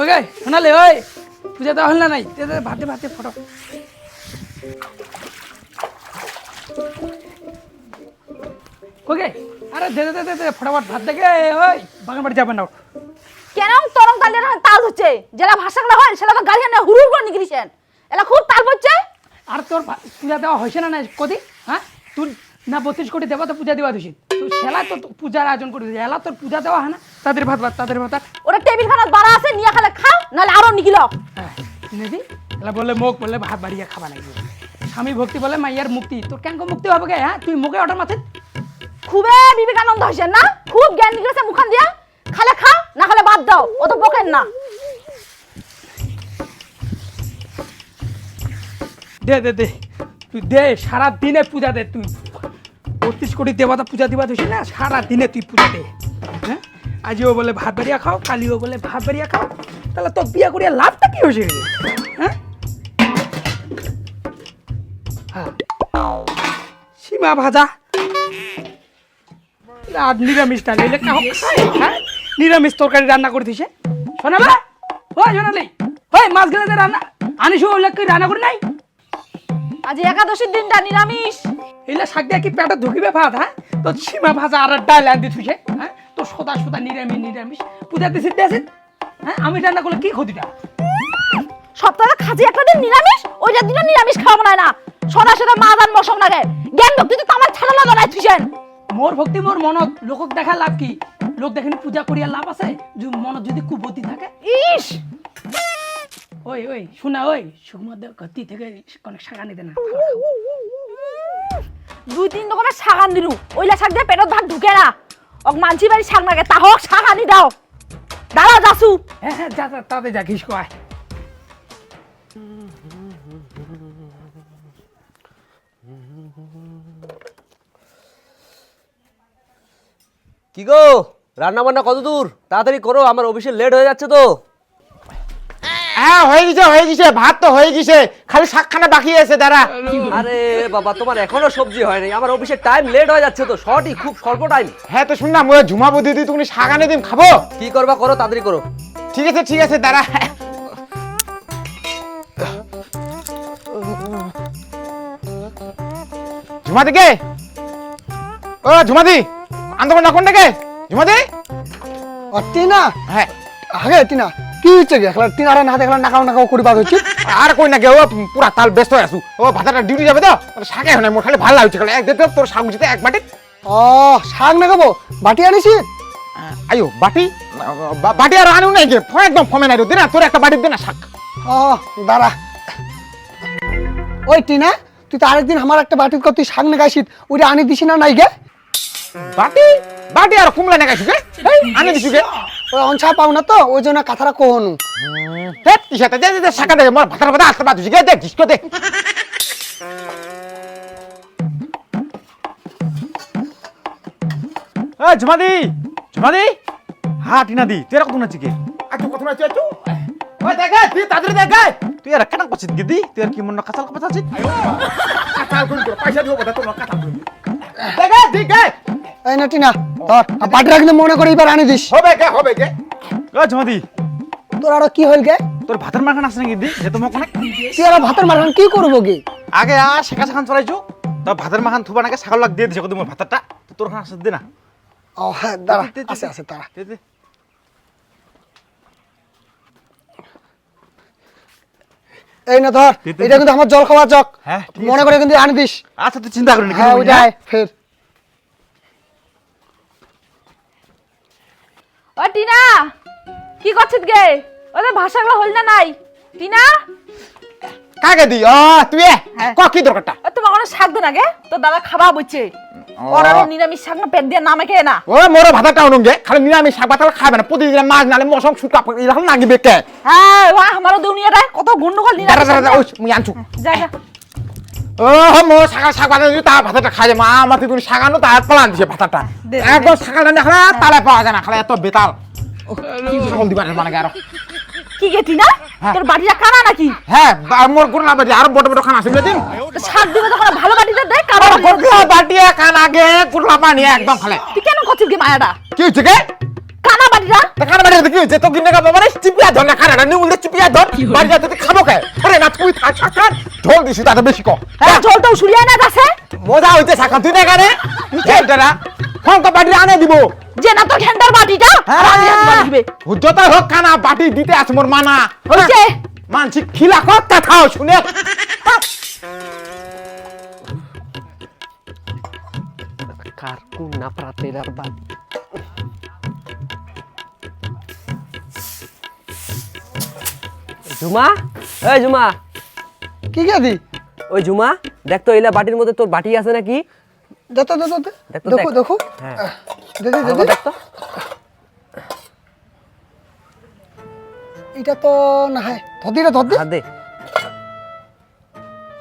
ওকে শোনালে ওই পূজা দেওয়া হল না নাই? ভাতে ভাতে ফটো। ওকে আরে দে দে দে, দে দে ফটাফট ভাত দেখে ওই বাগান বাড়ি যাবেন না কেন তরং তাল হচ্ছে? ভাষাগুলো হয় সেটা গাড়ি হুড়ুর করে এলা খুব তাল পড়ছে আর তোর পূজা দেওয়া হয়েছে না নাই? কদি হ্যাঁ? তুই না বত্রিশ কোটি দেবা তো পূজা দেওয়া দিছি। সেলা তো পূজার আয়োজন করে দিয়েছে তোর পূজা দেওয়া হয় না? তাদের ভাত ভাত তাদের ভাত ওরা টেবিল খানাত বাড়া আছে নিয়ে খালে খাও নাহলে আরও নিগিল। হ্যাঁ নেদি এলা বললে মুখ বললে ভাত বাড়িয়ে খাবা লাগবে স্বামী ভক্তি বলে মাইয়ার মুক্তি। তোর কেন মুক্তি হবে কে হ্যাঁ? তুই মুখে ওঠার মাথে খুবই বিবেকানন্দ হয়েছেন না? খুব জ্ঞান নিগিয়েছে মুখান দিয়া। খালে খাও না খালে বাদ দাও ও তো বকেন না। দে দে দে। তুই দে সারা দিনে পূজা দে তুই। কোটি দেবতা পূজা দিবা দিছি না, সারা দিনে তুই পূজা দে হ্যাঁ? আজিও বলে ভাত বাড়িয়া খাও, কালিও বলে ভাত বাড়িয়া খাও, তাহলে তোর বিয়া করিয়া লাভটা কি হয়েছে? হ্যাঁ? হ্যাঁ। সীমা ভাজা। আর নিরামিষটা নিলে কাহ হ্যাঁ? নিরামিষ তরকারি রান্না করে দিছে। শোনাবা ওই শোনালি ওই মাছ গেলে রান্না আনিস রান্না করে নাই? আজ একাদশীর দিনটা নিরামিষ। এলে শাক দিয়ে কি পেটে ঢুকিবে ভাত হ্যাঁ তো সীমা ভাজা আর ডাল হ্যাঁ তো সদা সদা নিরামিষ নিরামিষ। পূজা দিছি দিয়েছি হ্যাঁ আমি রান্না করলে কি ক্ষতিটা সপ্তাহে খাসি একটা দিন নিরামিষ ওইটা দিনও নিরামিষ খাওয়া না না। সদা সদা মা দান মশক লাগে। জ্ঞান ভক্তি তো আমার ছাড়ালো বানাই থুইছেন। মোর ভক্তি মোর মনত। লোকক দেখা লাভ কি? লোক দেখেনি পূজা করিয়া লাভ আছে? মনত যদি কুবতী থাকে? ইস! ওই ওই শোনা ওই সুকুমার দেব গতি থেকে অনেক শাখা নিতে না। দুই তিন রকমের শাক আন দিলু ওইলা শাক দিয়ে পেটত ভাত ঢুকে না। অক মানসি বাড়ি শাক নাগে তা হোক শাক আনি দাও। দাঁড়াও যাসু হ্যাঁ হ্যাঁ যা যা তাতে যা ঘিস কয়। কি গো? রান্না বান্না কত দূর? তাড়াতাড়ি করো আমার অফিসে লেট হয়ে যাচ্ছে তো। হ্যাঁ হয়ে গেছে হয়ে গেছে ভাত তো হয়ে গেছে খালি শাকখানা বাকি আছে দাঁড়া। আরে বাবা তোমার এখনও সবজি হয়নি আমার অফিসের টাইম লেট হয়ে যাচ্ছে তো শর্টই খুব স্বল্প টাইম হ্যাঁ তো শুনলাম ওই ঝুমাবো দিদি তুমি শাক আনে দিম খাব? কি করবা করো তাড়াতাড়ি করো। ঠিক আছে ঠিক আছে দাঁড়া। ঝুমাদি কে ও ঝুমাদি আন্দোলন কোন ডেকে ঝুমাদি? আর টিনা? হ্যাঁ। আগে টিনা। কি হচ্ছে গে? খেলা টিনারে না দেখলা নাকাও নাকাও করিবা হচ্ছে আর কই না কে পুরা তাল ব্যস্ত আছু। ও ভাতাটা ডিউটি যাবে তো? শাকে হয় না মোর খালি ভালো লাগছে এক দে তো তোর শাক বুঝতে এক বাটি। ও শাক না খাব? বাটি আনিছি? আয়ো বাটি? বাটি আর আনিও নাই গে। ফ- একদম ফমে নাই দে না তোর একটা বাটি দে না শাক। ও দাঁড়া। ওই টিনা তুই তো আরেকদিন আমার একটা বাটির কর তুই শাক না খাইছিস ওইটা আনি দিছি না নাই গে? বাটি? বাটি আর কুমলা না গাইছু গে আনি দিছু গে? ওই অনছা পাও না তো ওই জন্য কথাটা কহনু হে তিসাতে দে দে, দে দে মোর ভাতার ভাতা আসতে গে দে ঘিসকো দে। এ ঝুমাদি ঝুমাদি হ্যাঁ টিনা দি তুই এরকম নাচি কে আচ্ছা কথা ওই দেখে তুই তাড়াতাড়ি দেখে। তুই আর কেন করছিস তুই আর কি মন কাঁচাল কথা আছিস? কাতাল কোন পয়সা দিব কথা দেখে এই না টিনা। কিন্তু মনে করে এবার আনি দিস। হবে গে হবে গে ও তোর আরও কি হইল গে? তোর ভাতের মাখান আছে নাকি দি? যে তোমার অনেক তুই আর ভাতের মারখান কি করব কি আগে আর শেখা শেখান চলাইছো। তো ভাতের মাখান থুবা নাকি ছাগল লাগ দিয়ে দিছে। কত মোর ভাতটা তোর খান আছে দে না? ও হ্যাঁ দাঁড়া দে, দে, দে, আছে আছে দাঁড়া। দে, দে। এই না ধর দে, দে, এটা কিন্তু আমার জল খাওয়া জগ। হ্যাঁ, মনে। করে কিন্তু আনি দিস। আচ্ছা তুই চিন্তা করিনি হ্যাঁ ফের। ও টিনা! কি করছিস গে? ওদের ভাষাগুলো হল না নাই? টিনা? কাকে দি ও তুই। ক কি দরকারটা? তোমার কোনো শাক দে না গে? তোর দাদা খাবা বলছে ওর নিরামিষ শাক না পেট দিয়ে নামে খেয়ে না। ও মোর ভাতাটা অনুঙ্গে খালি নিরামিষ শাক ভাতাল খাবে না। প্রতিদিন মাছ নালে মশম সুটা এরকম নাগিবে কে? হ্যাঁ আমারও দুনিয়াটায় কত গন্ডগোল নিরামিষ দাঁড়া, শাক ওই মুই আনছু। যা যা। ও ভাতা দিই তার ভাতাটা খাই মা আমার তুই শাকানো তার পালান দিছে ভাতাটা। একদম শাকাল না খালা তালে পাওয়া যায় না খালা এত বেতাল। কি মানে আরও। কি গে টিনা? তোর বাড়িটা কানা নাকি? হ্যাঁ মোর গুরনা বাড়ি আর বড় বড় খানা আছে দিন তো শাক দিবে যখন ভালো বাটিতে দে কারও গোটলা বাটিয়া কান আগে কুরলা পানি একদম খালে। তুই কেন করছিস গে মায়াটা? কি হচ্ছে কে কানা বাটিটা কানা বাড়ি দেখি যে তো গিন্নে কা বাবা চিপিয়া ধর না কানাটা উল্টে চিপিয়া ধর বাড়ি যাতে তুই খাব কে? আরে না তুই থাক ঝোল দিছি তাতে বেশি কম হ্যাঁ ঝোলটা উসুরিয়া না যাচ্ছে? মজা হইতে সাকা তুই না কানে ফোন বাড়ি আনে দিব। যে না তোর ঘেন্টার বাটিটা? আর আমি দিবে যত হোক খানা বাটি দিতে আছে মোর মানা। হইছে। মানছি খিলা কথা খাও শুনে। কোন না বাদ এই ঝুমা। কি কে দি ওই ঝুমা দেখ তো এইলা বাটির মধ্যে তোর বাটি আছে নাকি? দেখো দেখো দেখ তো, দেখো দেখ। হ্যাঁ। দেখো তো। এটা তো না হয় ধদি রে ধদি হাত দে।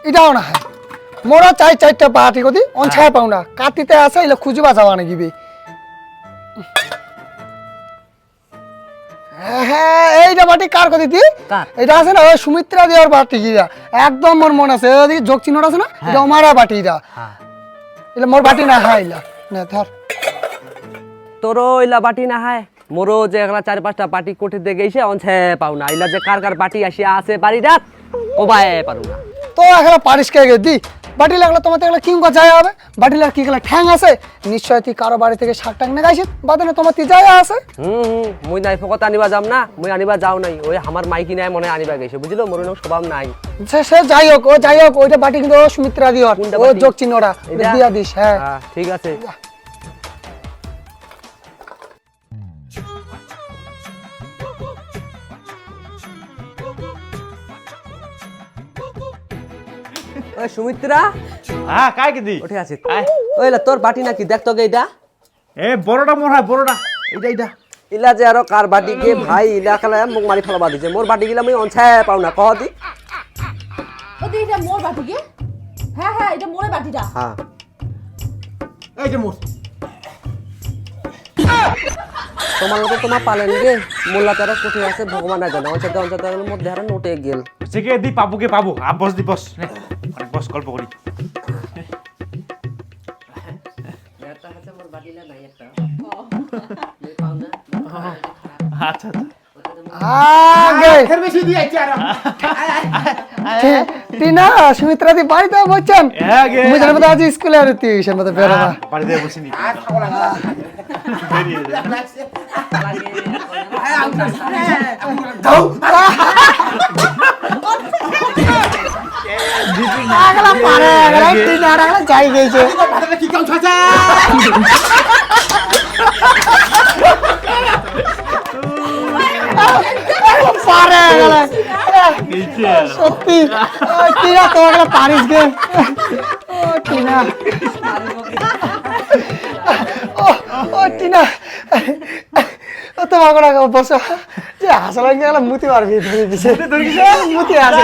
এটাও না হয় মোরা চাই চারটা পাটি কদি অন ছায় পাও না কাটিতে আছে এলে খুঁজবা যাওয়া না গিবি হ্যাঁ এইটা বাটি কার কদি দি কার? এটা আছে না সুমিত্রা দেওয়ার বাটি গিরা একদম মোর মন আছে ওদিকে যোগ চিহ্নটা আছে না? এটা আমারা বাটি এটা। হ্যাঁ। এটা মোর বাটি না হয় এলা না ধর। তোরও ইলা বাটি না হায়? মোরও যে একলা চার পাঁচটা বাটি কোঠে দিয়ে গেছে অনছে পাও না। ইলা যে কার কার বাটি আসিয়া আছে বাড়ি রাত কবাই পারু না। তো এখন পারিস কে দি? বাটি লাগল তোমাদের এগুলো কিং যায় হবে। বাটি লাগ কি গেলে ঠ্যাং আছে? নিশ্চয় তুই কারও বাড়ি থেকে শাক টাক না গাইছিস বাদে তোমার তি যায় আছে। হুম হুম মুই নাই ফকত আনিবা যাম না মুই আনিবা যাও নাই। ওই আমার মাইকি নাই মনে আনিবা গেছে বুঝলো? মোর নাম স্বভাব নাই। সে সে যাই হোক ও যাই হোক ওইটা বাটি কিন্তু সুমিত্রা দিও ও যোগ চিহ্নটা? দিয়া দিস হ্যাঁ। ঠিক আছে। ওই সুমিত্রা। হ্যাঁ কাই কি দি উঠে আছে। ওইলা তোর বাটি নাকি? দেখ তো এইটা এ বড়টা মনে হয় বড়টা এইটা এইটা ইলা যে আরও কার বাটি গে ভাই ইলা খেলা মোক মারি ফেলবা দিছে মোর বাটি গিলা মুই অনছায় পাও না কহ দি। ওদি এটা মোর বাটি কি হ্যাঁ হ্যাঁ এটা মোরে বাটিটা। হ্যাঁ। এই যে মোর। তোমার মতো তোমার পালেন গে। মোল্লা তারা কোথায় আছে ভগবান না জানে। অঞ্চল অঞ্চলের মধ্যে হারা নোটে গেল। সেকে দি পাবুকে পাবো আ বস দি বস নে, অনেক বস গল্প করি আচ্ছা আচ্ছা আগে তি- টিনা সুমিত্রা দি বাড়িতে বলছেন হ্যাঁ গে। মুই জানব তো আজ স্কুলে আর তুই মতো বেরোবা বাড়িতে বসিনি বেরিয়ে যা। আগলা পারে আগলা টিনা আর আগলা যাই গেছে পারে আগলা নিচে সত্যি ও, টিনা তো আগলা পারিস গে ও টিনা ও ও টিনা ও তো মাগড়া বসো যে হাসা লাগে গেল মুতি মারবি ধরে দিছে মুতি আসে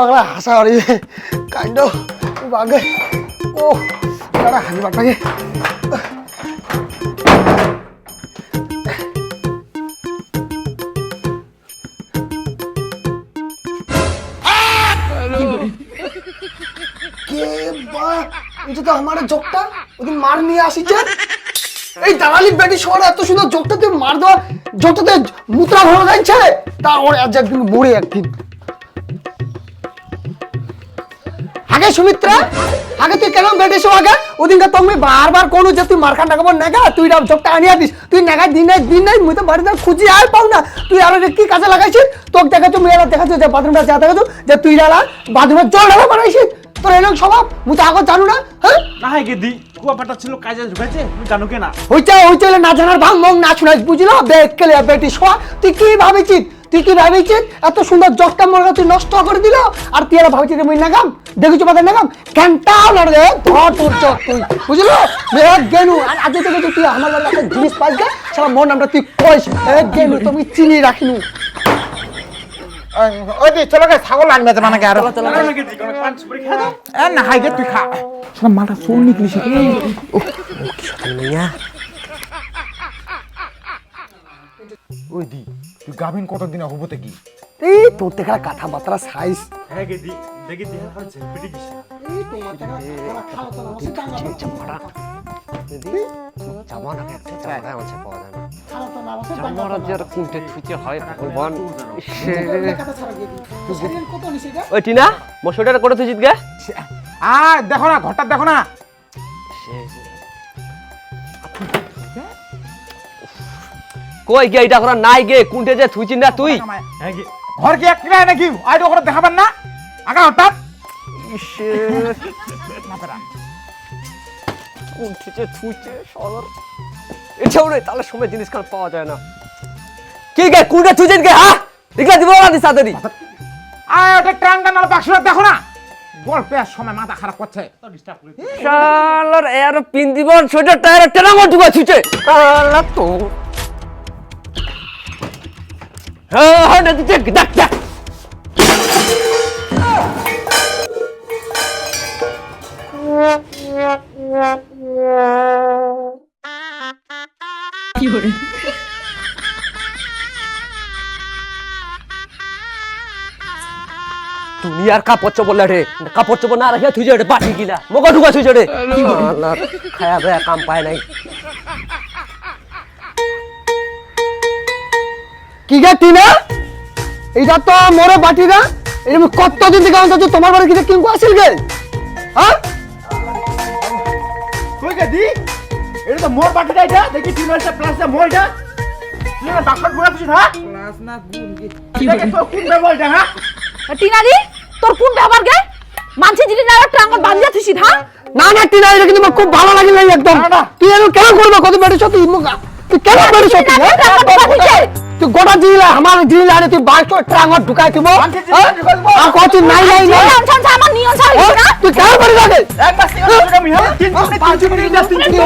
আগলা হাসা মারি কাণ্ড বাগে। ও দাঁড়া হানি বাটাকে এটা তো আমার জোকটা? ওদিন মার নিয়ে আসিছে। এই দালালি বেটি শহরে এত সুন্দর জোকটা তুই মার দেওয়া জোকটাতে মুত্রা ভরা যাচ্ছে। তা ওর আজ একদিন মরে একদিন। আগে সুমিত্রা আগে তুই কেন বেটিস আগে? ওদিনকে তুমি বারবার কোনো যে তুই মারখান নেগা তুই আনিয়া দিস। তুই নেগা দিন নাই দিন নাই মুই তো বাড়িতে খুঁজি আর পাও না। তুই আর কি কাজে লাগাইছিস? তোকে দেখাচ্ছ মেয়েরা দেখাচ্ছ যে বাথরুমটা যা দেখাচ্ছ যে তুই যারা বাথরুমের জল ঢালা বানাইছিস? তোর এরকম স্বভাব? মুই তো আগে জানু না হ্যাঁ? না হয় গেদি ছিল কাজে ঢুকেছে তুমি জানো কে না। হইতে হইতে না জানার ভাঙ মং না শুনাইস বুঝলো? বেট কেলে বেটি শোয়া তুই কি ভাবিছিস? তুই কি ভাবিছিস এত সুন্দর জগটা মনে তুই নষ্ট করে দিল। আর তুই আর ভাবিছিস মুই নাগাম? দেখিছ পাতা নাগাম? ঘন্টাও লড় রে ধর তোর চোখ তুই। বুঝলো? মেয়ে গেনু। আর আজ থেকে তুই আমার বাড়িতে একটা জিনিস পাইস গে? সারা মোর নামটা তুই কইস এ গেনু তুমি চিনি রাখিনু। ওই দি চলো গে ছাগল আনবে তো মানে আর? না খা এ না হাই গে তুই খা। শোনা মালটা চোর নিকলিস মিয়া ওই দি তুই গাভিন কতদিন হব তো কি? এই তোর থেকে কথাবার্তা সাইজ হ্যাঁ গেদি দেখি দেখা খাচ্ছে পিটি দিছে। এই তোমার থেকে জামানা একটা জামানা আছে পাওয়া জামানা আর কোনটে হয় ভগবান। গা? ওই টিনা করে তুই জিতগে আয় দেখো না ঘরটা দেখো না। কই গে এটা করা নাই গে কোনটে যে থুইছিস না তুই? হ্যাঁ ঘর কি এক কিলাই নাকি? আইডো করে দেখাবেন না? আগা হঠাৎ কোনটে যে থুইছে সর এটাও রে তাহলে সময় জিনিস খান পাওয়া যায় না। কি গে কোনটে থুইছিস গে হ্যাঁ? দিগলা দিব না দিস তাড়াতাড়ি আয় ওটা ট্রাঙ্গা নাল বাক্সটা দেখো না। গল্পের সময় মাথা খারাপ করছে। শালার এর পিন দিব ছোট টায়ার টেনা মত ঢুকা ছুটে শালা তো দেখ দেখ দেখ দুনিয়ার কাপড় চোপড় লাঠে কাপড় চোপড় না রাখে তুই যে বাটি গিলা মগা ঢুকা তুই যে খায়া বেয়া কাম পায় নাই। কি গা টিনা? এইটা তো মোরে বাটি না। এটা আমি কতদিন থেকে অন্তত তোমার বাড়ি কিনে কিনকো আসিল গে? হ্যাঁ? তুই কে দি? এটা তো মোর বাটিটা এটা দেখি টিমেলটা প্লাস মোর এটা তুই না বাক্সট বলে কিছু হ্যাঁ? প্লাস না গুণ কি? দেখে তো কোন ব্যবহারটা হ্যাঁ? টিনারি তোর কোন ব্যাপার গে? মানছি না ট্রাঙ্গল বাঁধিয়া হ্যাঁ? না না টিনা এটা কিন্তু খুব ভালো লাগে না একদম। না, না। তুই এরকম কেন করব? কত বেড়েছ তুই মুখ তুই কেন বেড়েছ তুই হ্যাঁ? তুই গোটা দিলা আমার দিলা আরে তুই বাইক ট্রাঙ্গত ঢুকাই দিব। আর কত নাই নাই নাই নিয়ন ছাড়ছে আমার নিয়ন ছাড় হ্যাঁ? না তুই কেন বেড়ে যাবে এক মাস থেকে টাকা আমি হ্যাঁ তিন পাঁচ কোটি না তিন কোটি